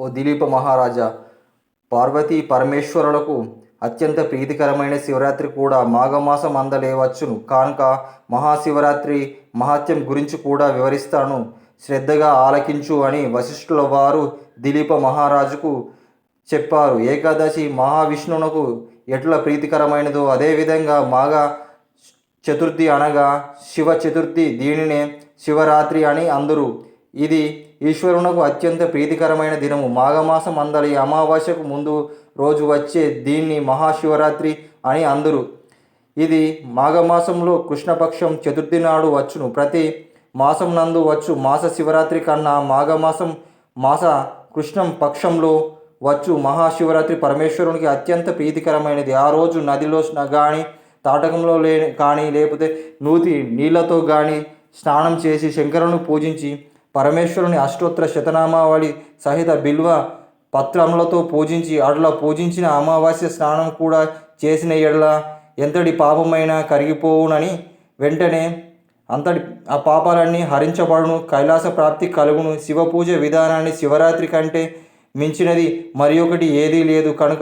ఓ దిలీప మహారాజా పార్వతీ పరమేశ్వరులకు అత్యంత ప్రీతికరమైన శివరాత్రి కూడా మాఘమాసం అందలేవచ్చును. కానుక మహాశివరాత్రి మహాత్యం గురించి కూడా వివరిస్తాను. శ్రద్ధగా ఆలకించు అని వశిష్ఠుల వారు దిలీప మహారాజుకు చెప్పారు. ఏకాదశి మహావిష్ణువునకు ఎట్లా ప్రీతికరమైనదో అదేవిధంగా మాఘ చతుర్థి అనగా శివ చతుర్థి దీనినే శివరాత్రి అని అందరు. ఇది ఈశ్వరునకు అత్యంత ప్రీతికరమైన దినము. మాఘమాసం అందలి అమావాస్యకు ముందు రోజు వచ్చే దీన్ని మహాశివరాత్రి అని అందరు. ఇది మాఘమాసంలో కృష్ణపక్షం చతుర్థి నాడు వచ్చును. ప్రతి మాసం నందు వచ్చు మాస శివరాత్రి కన్నా మాఘమాసం మాస కృష్ణం పక్షంలో వచ్చు మహాశివరాత్రి పరమేశ్వరునికి అత్యంత ప్రీతికరమైనది. ఆ రోజు నదిలో కానీ తాటకంలో లే కానీ లేకపోతే నూతి నీళ్ళతో కానీ స్నానం చేసి శంకరను పూజించి పరమేశ్వరుని అష్టోత్తర శతనామావళి సహిత బిల్వ పత్రములతో పూజించి అట్లా పూజించిన అమావాస్య స్నానం కూడా చేసిన ఎడల ఎంతటి పాపమైనా కరిగిపోవునని వెంటనే అంతటి ఆ పాపాలన్నీ హరించబడును. కైలాస ప్రాప్తి కలుగును. శివ పూజ విధానాన్ని శివరాత్రి కంటే మించినది మరి ఒకటి ఏదీ లేదు. కనుక